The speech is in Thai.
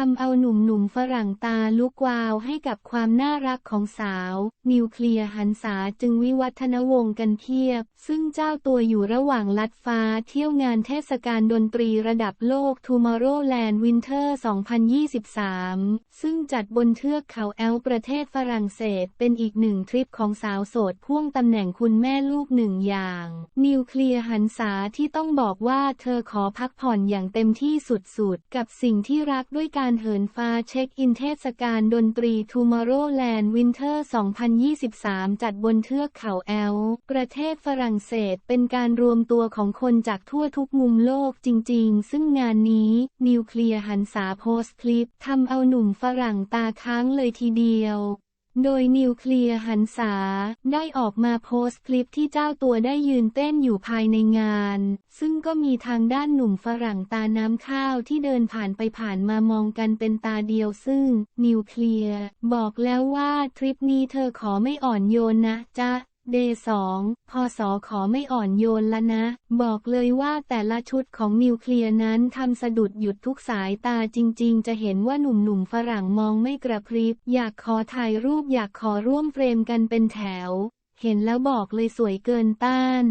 ทำเอาหนุ่มๆฝรั่งตาลุกวาวให้กับความน่ารักของสาว นิวเคลียร์หันษาจึงวิวัฒนวงศ์กันเทียบ ซึ่งเจ้าตัวอยู่ระหว่างลัดฟ้าเที่ยวงานเทศกาลดนตรีระดับโลก Tomorrowland Winter 2023 ซึ่งจัดบนเทือกเขาแอลป์ประเทศฝรั่งเศส เป็นอีกหนึ่งทริปของสาวโสดพ่วงตำแหน่งคุณแม่ลูกหนึ่งอย่าง นิวเคลียร์หันษาที่ต้องบอกว่าเธอขอพักผ่อนอย่างเต็มที่สุดๆ กับสิ่งที่รักด้วยการเหินฟ้าเช็คอินเทศกาลดนตรี Tomorrowland Winter 2023 จัดบนเทือกเขาแอล ประเทศฝรั่งเศสเป็นการรวมตัวของคนจากทั่วทุกมุมโลกจริงๆ ซึ่งงานนี้ นิวเคลียร์หันษาโพสต์คลิปทำเอาหนุ่มฝรั่งตาค้างเลยทีเดียว โดยนิวเคลียร์หันษาได้ออกมาโพสต์คลิปที่เจ้าตัวได้ยืนเต้นอยู่ภายในงาน ซึ่งก็มีทางด้านหนุ่มฝรั่งตาน้ำข้าวที่เดินผ่านไปผ่านมามองกันเป็นตาเดียวซึ่ง นิวเคลียร์บอกแล้วว่าทริปนี้เธอขอไม่อ่อนโยนนะจ๊ะ เดย์สองพอสอขอไม่อ่อนโยนละนะ บอกเลยว่าแต่ละชุดของนิวเคลียร์นั้นทำสะดุดหยุดทุกสายตาจริง ๆ จะเห็นว่าหนุ่มๆฝรั่งมองไม่กระพริบ อยากขอถ่ายรูปอยากขอร่วมเฟรมกันเป็นแถว เห็นแล้วบอกเลยสวยเกินต้าน